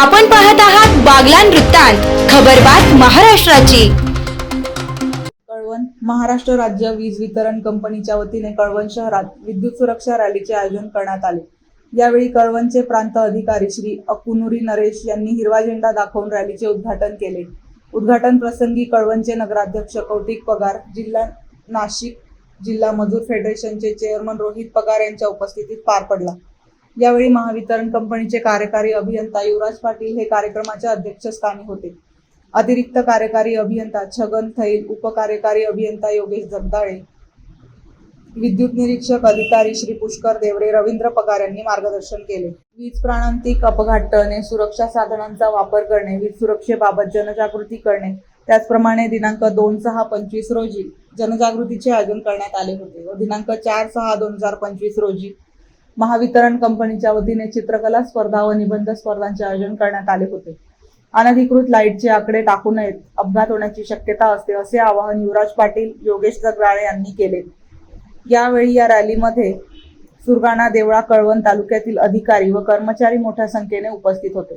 आपण पाहत आहात बागलान वृत्तांत खबरबात महाराष्ट्राची. कळवण महाराष्ट्र राज्य वीज वितरण कंपनीच्या वतीने कळवण शहरात विद्युत सुरक्षा रॅलीचे आयोजन करण्यात आले. यावेळी कळवणचे प्रांत अधिकारी श्री अकुनुरी नरेश यांनी हिरवा झेंडा दाखवून रॅलीचे उद्घाटन केले. उद्घाटन प्रसंगी कळवणचे नगराध्यक्ष कौतिक पगार जिल्हा नाशिक जिल्हा मजूर फेडरेशनचे चेअरमन रोहित पगार यांच्या उपस्थितीत पार पडला. यावेळी महावितरण कंपनीचे कार्यकारी अभियंता युवराज पाटील हे कार्यक्रमाच्या अध्यक्षस्थानी होते. अतिरिक्त कार्यकारी अभियंता छगन थैल उपकार्यकारी अभियंता योगेश जगदाळे विद्युत निरीक्षक अधिकारी श्री पुष्कर देवरे रवींद्र पगार यांनी मार्गदर्शन केले. वीज प्राणांतिक अपघात टळणे सुरक्षा साधनांचा वापर करणे वीज सुरक्षेबाबत जनजागृती करणे त्याचप्रमाणे दिनांक दोन सहा पंचवीस रोजी जनजागृतीचे आयोजन करण्यात आले होते व दिनांक चार सहा दोन हजार पंचवीस रोजी महावितरण कंपनीच्या वतीने चित्रकला स्पर्धा व निबंध स्पर्धांचे आयोजन करण्यात आले होते. अनधिकृत लाईटचे आकडे टाकू नयेत अपघात होण्याची शक्यता असते असे आवाहन युवराज पाटील योगेश जगराळे यांनी केले. यावेळी या रॅलीमध्ये सुरगाणा देवळा कळवण तालुक्यातील अधिकारी व कर्मचारी मोठ्या संख्येने उपस्थित होते.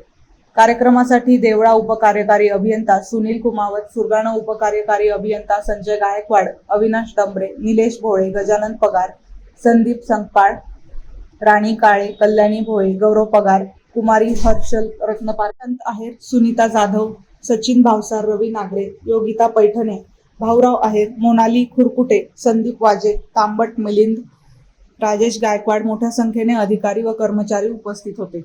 कार्यक्रमासाठी देवळा उपकार्यकारी अभियंता सुनील कुमावत सुरगाणा उपकार्यकारी अभियंता संजय गायकवाड अविनाश डंबरे निलेश भोळे गजानन पगार संदीप संकपाळ राणी काळे कल्याणी भोये गौरव पगार कुमारी हर्षल रत्नपारंत आहेर सुनीता जाधव सचिन भावसार रवी नागरे योगिता पैठणे भाऊराव आहेर मोनाली खुरकुटे संदीप वाजे तांबट मिलिंद राजेश गायकवाड मोठ्या संख्येने अधिकारी व कर्मचारी उपस्थित होते.